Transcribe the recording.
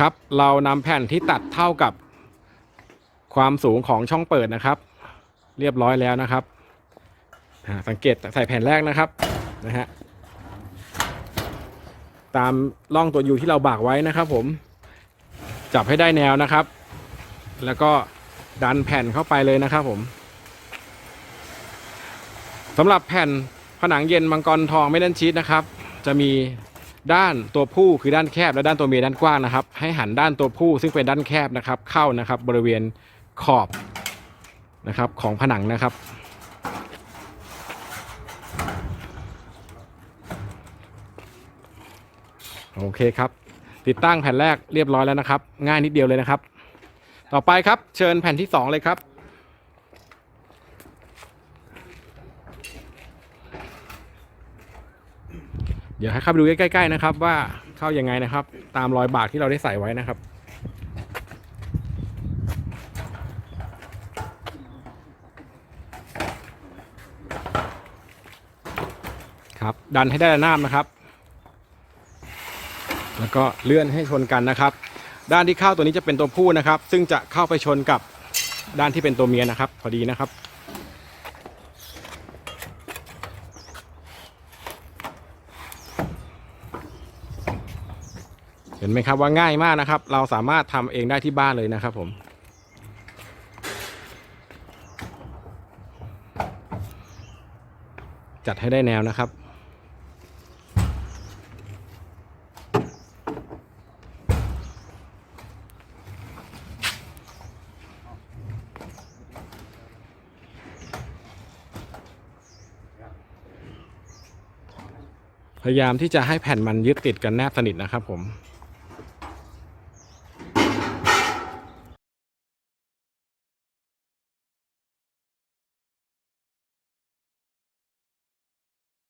ครับ เรานำแผ่นที่ตัดเท่ากับความสูงของช่องเปิดนะครับ เรียบร้อยแล้วนะครับ สังเกตใส่แผ่นแรกนะครับนะฮะตามร่องตัวยูที่เราบากไว้นะครับ ผมจับให้ได้แนวนะครับ แล้วก็ดันแผ่นเข้าไปเลยนะครับ ผมสำหรับแผ่นผนังเย็นมังกรทองไม่เล่นชีสนะครับ จะมี ด้านตัวผู้คือด้านแคบและด้านตัวเมียด้านกว้างนะครับ ให้หันด้านตัวผู้ซึ่งเป็นด้านแคบนะครับ เข้านะครับบริเวณขอบนะครับของผนังนะครับ โอเคครับ ติดตั้งแผ่นแรกเรียบร้อยแล้วนะครับ ง่ายนิดเดียวเลยนะครับ ต่อไปครับเชิญแผ่นที่สองเลยครับ เดี๋ยวให้เข้าไปดูใกล้ๆนะครับ ว่าเข้ายังไงนะครับ ตามรอยบากที่เราได้ใส่ไว้นะครับครับดันให้ได้ระนาบนะครับ แล้วก็เลื่อนให้ชนกันนะครับ ด้านที่เข้าตัวนี้จะเป็นตัวผู้นะครับ ซึ่งจะเข้าไปชนกับด้านที่เป็นตัวเมียนะครับ พอดีนะครับ เห็นไหมครับว่าง่ายมากนะครับ เราสามารถทำเองได้ที่บ้านเลยนะครับ ผม จัดให้ได้แนวนะครับพยายามที่จะให้แผ่นมันยึดติดกันแนบสนิทนะครับผม